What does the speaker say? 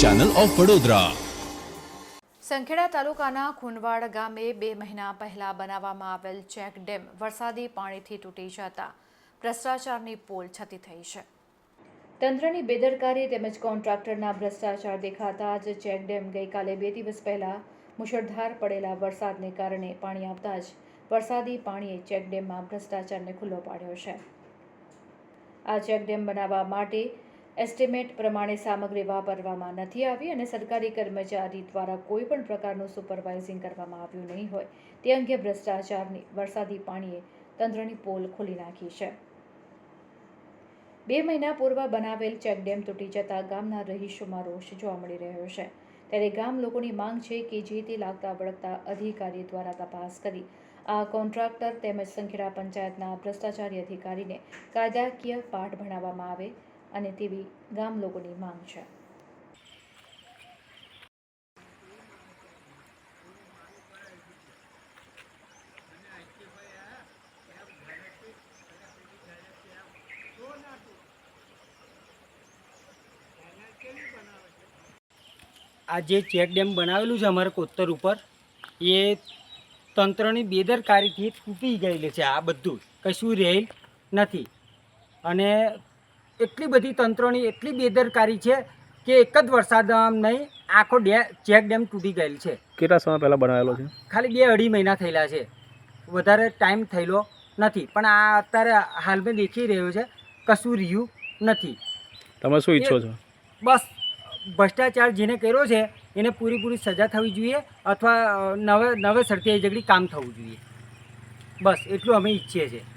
Channel of Vadodara Sankheda તાલુકાના ખુનવાડ ગામે બે મહિના પહેલા બનાવવામાં આવેલ ચેક ડેમ વરસાદી પાણીથી તૂટી જતા ભ્રષ્ટાચારની પોલ છતી થઈ છે. તંત્રની બેદરકારી તેમજ કોન્ટ્રાક્ટરના ભ્રષ્ટાચાર દેખાતા જ ચેક ડેમ ગઈકાલે બે દિવસ પહેલા મુશળધાર પડેલા વરસાદને કારણે પાણી આવતા જ વરસાદી પાણીએ ચેક ડેમમાં ભ્રષ્ટાચારને ખુલ્લો પાડ્યો છે. આ ચેક ડેમ બનાવવા માટે એસ્ટિમેટ પ્રમાણે સામગ્રી વાપરવામાં નથી આવી અને સરકારી કર્મચારી દ્વારા કોઈ પણ પ્રકારનું સુપરવાઇઝિંગ કરવામાં આવ્યું નહીં હોય. તે અંગે ભ્રષ્ટાચારની, વરસાદી પાણીએ તંત્રની પોલ ખોલી નાખી છે. બે મહિના પૂર્વ બનાવેલ ચેકડેમ તૂટી જતા ગામના રહીશોમાં રોષ જોવા મળી રહ્યો છે. ત્યારે ગામ લોકોની માંગ છે કે જે તે લાગતા વળગતા અધિકારી દ્વારા તપાસ કરી. આ કોન્ટ્રાક્ટર તેમજ સંખેડા પંચાયતના ભ્રષ્ટાચારી અધિકારીને કાયદાકીય પાઠ ભણાવવામાં આવે અને તેવી ગામ લોકોની માંગ છે. આ જે ચેક બનાવેલું છે અમારે કોતર ઉપર, એ તંત્રની બેદરકારીથી તૂટી ગયેલી છે આ બધું. કશું રહેલ નથી. અને એટલી બધી તંત્રની એટલી બેદરકારી છે કે એક જ વરસાદ નહીં આખો ડે ચેક ડેમ તૂટી ગયેલ છે. કેટલા સમય પહેલાં બનાવેલો છે? ખાલી બે અઢી મહિના થયેલા છે. વધારે ટાઈમ થયેલો નથી. પણ આ અત્યારે હાલમાં દેખી રહ્યો છે કશું રહ્યું નથી. તમે શું ઈચ્છો છો? બસ ભ્રષ્ટાચાર જેને કર્યો છે એને પૂરેપૂરી સજા થવી જોઈએ અથવા નવે નવેસરથી એ જગડી કામ થવું જોઈએ. બસ એટલું અમે ઈચ્છીએ છીએ.